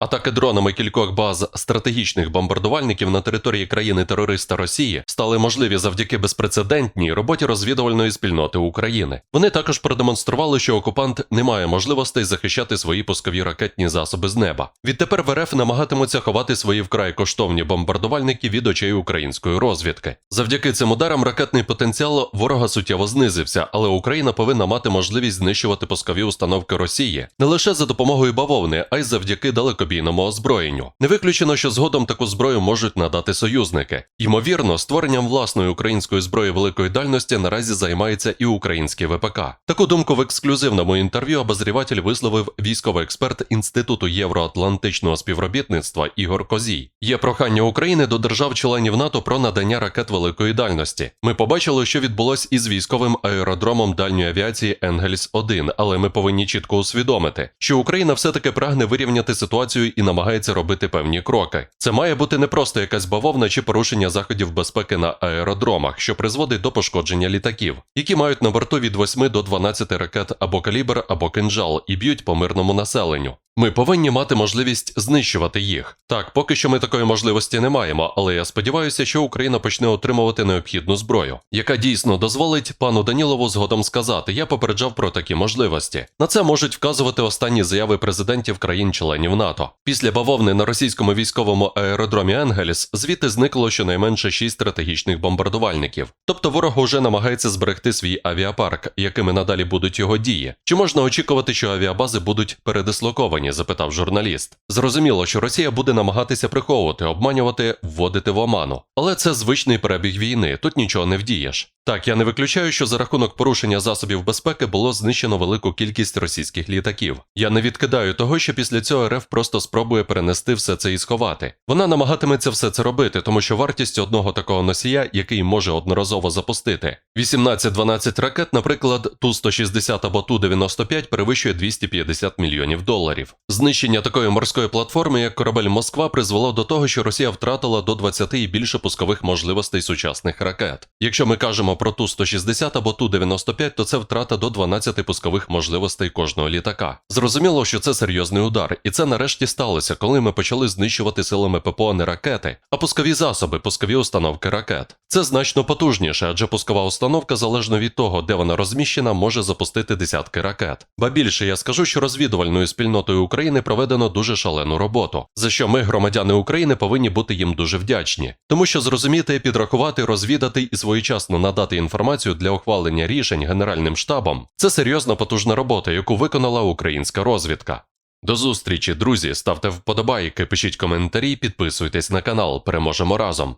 Атаки дронами кількох баз стратегічних бомбардувальників на території країни-терориста Росії стали можливі завдяки безпрецедентній роботі розвідувальної спільноти України. Вони також продемонстрували, що окупант не має можливостей захищати свої пускові ракетні засоби з неба. Відтепер в РФ намагатимуться ховати свої вкрай коштовні бомбардувальники від очей української розвідки. Завдяки цим ударам ракетний потенціал ворога суттєво знизився, але Україна повинна мати можливість знищувати пускові установки Росії не лише за допомогою бавовни, а й завдяки далекобійному озброєнню. Не виключено, що згодом таку зброю можуть надати союзники. Ймовірно, створенням власної української зброї великої дальності наразі займається і український ВПК. Таку думку в ексклюзивному інтерв'ю обозріватель висловив військовий експерт Інституту євроатлантичного співробітництва Ігор Козій. Є прохання України до держав-членів НАТО про надання ракет великої дальності. Ми побачили, що відбулось із військовим аеродромом дальньої авіації Енгельс 1 але ми повинні чітко усвідомити, що Україна все-таки прагне вирівняти ситуацію і намагається робити певні кроки. Це має бути не просто якась бавовна чи порушення заходів безпеки на аеродромах, що призводить до пошкодження літаків, які мають на борту від 8 до 12 ракет або калібр, або кинжал і б'ють по мирному населенню. Ми повинні мати можливість знищувати їх. Так, поки що ми такої можливості не маємо, але я сподіваюся, що Україна почне отримувати необхідну зброю, яка дійсно дозволить пану Данілову згодом сказати: я попереджав про такі можливості. На це можуть вказувати останні заяви президентів країн-членів НАТО. Після бавовни на російському військовому аеродромі Енгельс звідти зникло щонайменше шість стратегічних бомбардувальників. Тобто ворог уже намагається зберегти свій авіапарк, якими надалі будуть його дії. Чи можна очікувати, що авіабази будуть передислоковані? Запитав журналіст. Зрозуміло, що Росія буде намагатися приховувати, обманювати, вводити в оману. Але це звичний перебіг війни, тут нічого не вдієш. Так, я не виключаю, що за рахунок порушення засобів безпеки було знищено велику кількість російських літаків. Я не відкидаю того, що після цього РФ просто спробує перенести все це і сховати. Вона намагатиметься все це робити, тому що вартість одного такого носія, який може одноразово запустити, 18-12 ракет, наприклад, Ту-160 або Ту-95 перевищує 250 мільйонів доларів. Знищення такої морської платформи, як корабель Москва, призвело до того, що Росія втратила до 20 і більше пускових можливостей сучасних ракет. Якщо ми кажемо про Ту-160 або Ту-95, то це втрата до 12 пускових можливостей кожного літака. Зрозуміло, що це серйозний удар, і це нарешті сталося, коли ми почали знищувати силами ППО не ракети, а пускові засоби, пускові установки ракет. Це значно потужніше, адже пускова установка, залежно від того, де вона розміщена, може запустити десятки ракет. Ба більше я скажу, що розвідувальною спільнотою України проведено дуже шалену роботу, за що ми, громадяни України, повинні бути їм дуже вдячні, тому що зрозуміти, підрахувати, розвідати і своєчасно надати інформацію для ухвалення рішень Генеральним штабом це серйозна потужна робота, яку виконала українська розвідка. До зустрічі, друзі, ставте вподобайки, пишіть коментарі, підписуйтесь на канал. Переможемо разом.